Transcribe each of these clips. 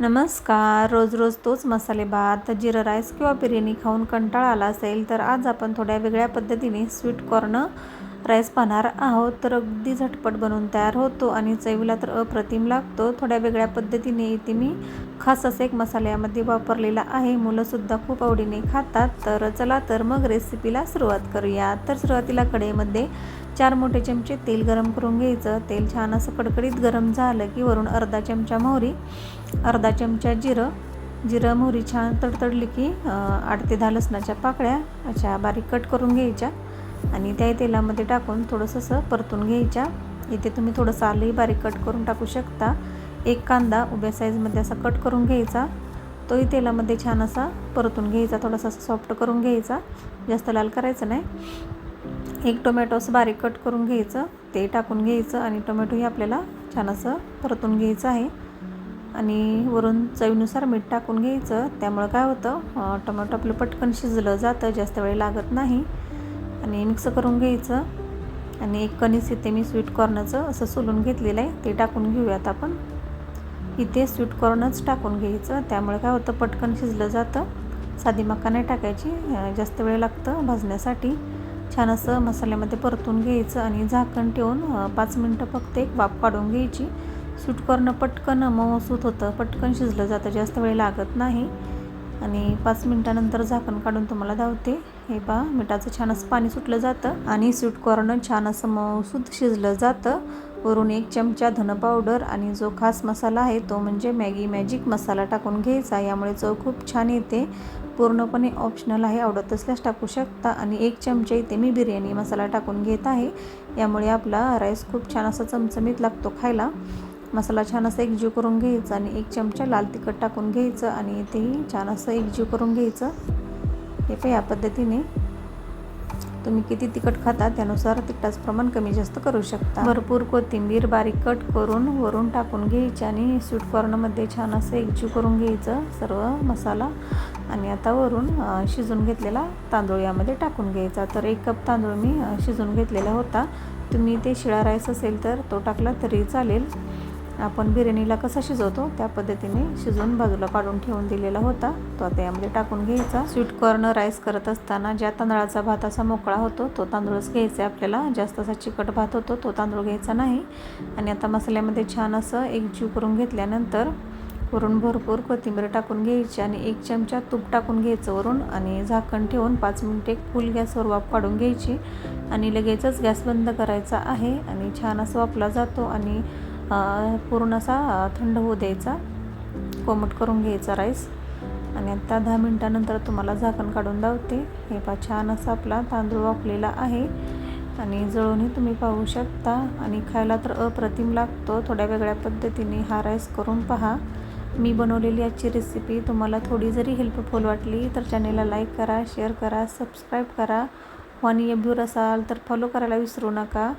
नमस्कार रोज रोज तोच मसाले भात जिरा राईस किंवा बिर्याणी खाऊन कंटाळा आला असेल तर आज आपण थोड्या वेगळ्या पद्धतीने स्वीट कॉर्न राईस पाहणार आहोत. तर अगदी झटपट बनवून तयार होतो आणि चवीला तर अप्रतिम लागतो. थोड्या वेगळ्या पद्धतीने इथे मी खास असं एक मसाला यामध्ये वापरलेला आहे. मुलंसुद्धा खूप आवडीने खातात. तर चला तर मग रेसिपीला सुरुवात करूया. तर सुरुवातीला कढईमध्ये चार मोठे चमचे तेल गरम करून घ्यायचं. तेल छान असं कडकडीत गरम झालं की वरून अर्धा चमचा मोहरी अर्धा चमचा जिरं. जिरं मोहरी छान तडतडली की आठ ते दहा लसणाच्या पाकळ्या अशा बारीक कट करून घ्यायच्या. आणि त्या तेलामध्ये टाकून थोडंसं असं परतून घ्यायच्या. इथे तुम्ही थोडंसं आलंही बारीक कट करून टाकू शकता. एक कांदा उभ्या साईजमध्ये असा कट करून घ्यायचा. तोही तेलामध्ये छान असा परतून घ्यायचा. थोडासा असा सॉफ्ट करून घ्यायचा. जास्त लाल करायचं नाही. एक टोमॅटो असं बारीक कट करून घ्यायचं. ते टाकून घ्यायचं आणि टोमॅटोही आपल्याला छान असं परतून घ्यायचं आहे. आणि वरून चवीनुसार मीठ टाकून घ्यायचं. त्यामुळं काय होतं टोमॅटो आपलं पटकन शिजलं जातं. जास्त वेळ लागत नाही. आणि मिक्स करून घ्यायचं. आणि एक कणीस इथे मी स्वीट कॉर्नचं असं सोलून घेतलेलं आहे. ते टाकून घेऊयात आपण. इथे स्वीट कॉर्नच टाकून घ्यायचं. त्यामुळे काय होतं पटकन शिजलं जातं. साधी मका नाही टाकायची जास्त वेळ लागतं भाजण्यासाठी. छान असं मसाल्यामध्ये परतून घ्यायचं आणि झाकण ठेवून पाच मिनटं फक्त एक वाफ काढून घ्यायची. स्वीट कॉर्न पटकन मऊसूत होतं. पटकन शिजलं जातं. जास्त वेळ लागत नाही. आणि पाच मिनटानंतर झाकण काढून तुम्हाला धावते. हे पहा मिठाचं छान असं पाणी सुटलं जातं आणि स्वीट कॉर्न छान असं मऊसूत शिजलं जातं. वरून एक चमचा धन पावडर आणि जो खास मसाला आहे तो म्हणजे मॅगी मॅजिक मसाला टाकून घ्यायचा. यामुळे चव खूप छान येते. पूर्णपणे ऑप्शनल आहे आवडत असल्यास टाकू शकता. आणि एक चमचा इथे मी बिर्याणी मसाला टाकून घेत आहे. यामुळे आपला राईस खूप छान असा चमचमीत लागतो खायला. मसाला छान असं एकजीव करून घ्यायचा आणि एक चमचा लाल तिखट टाकून घ्यायचं आणि तेही छान असं एकजीव करून घ्यायचं. हे पण या पद्धतीने तुम्ही किती तिखट खाता त्यानुसार तिखटाचं प्रमाण कमी जास्त करू शकता. भरपूर कोथिंबीर बारीक कट करून वरून टाकून घ्यायची आणि स्वीट कॉर्नमध्ये छान असं एकजीव करून घ्यायचं सर्व मसाला. आणि आता वरून शिजून घेतलेला तांदूळ यामध्ये टाकून घ्यायचा. तर एक कप तांदूळ मी शिजून घेतलेला होता. तुम्ही ते शिळा राईस असेल तर तो टाकला तरी चालेल. आपण बिर्याणीला कसा शिजवतो? त्या पद्धतीने शिजवून बाजूला काढून ठेवून दिलेला होता. तो आता यामध्ये टाकून घ्यायचा. स्वीट कॉर्न राईस करत असताना ज्या तांदळाचा भात असा मोकळा होतो तो तांदूळच घ्यायचा आहे आपल्याला. जास्त असा चिकट भात होतो तो तांदूळ घ्यायचा नाही. आणि आता मसाल्यामध्ये छान असं एक जीव करून घेतल्यानंतर वरून भरपूर कोथिंबीर टाकून घ्यायची आणि एक चमचा तूप टाकून घ्यायचं वरून आणि झाकण ठेवून पाच मिनिटे फुल गॅसवर वाफ काढून घ्यायची. आणि लगेचच गॅस बंद करायचा आहे आणि छान असं वापला जातो आणि पूर्ण असा थंड होऊ द्यायचा. कोमट करून घ्यायचा राईस. आणि आता दहा मिनटानंतर तुम्हाला झाकण काढून दावते हे पा छान असा आपला तांदूळ वापलेला आहे. आणि जळूनही तुम्ही पाहू शकता. आणि खायला तर अप्रतिम लागतो. थोड्या वेगळ्या पद्धतीने हा राईस करून पहा. मी बनवलेली आजची रेसिपी तुम्हाला थोडी जरी हेल्पफुल वाटली तर चॅनेलला लाईक करा शेअर करा सबस्क्राईब करा. वाणी अभ्यूर असाल तर फॉलो करायला विसरू नका.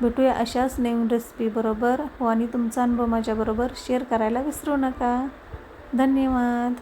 भेटूया अशाच नेम रेसिपीबरोबर हो आणि तुमचा अनुभव माझ्याबरोबर शेअर करायला विसरू नका. धन्यवाद.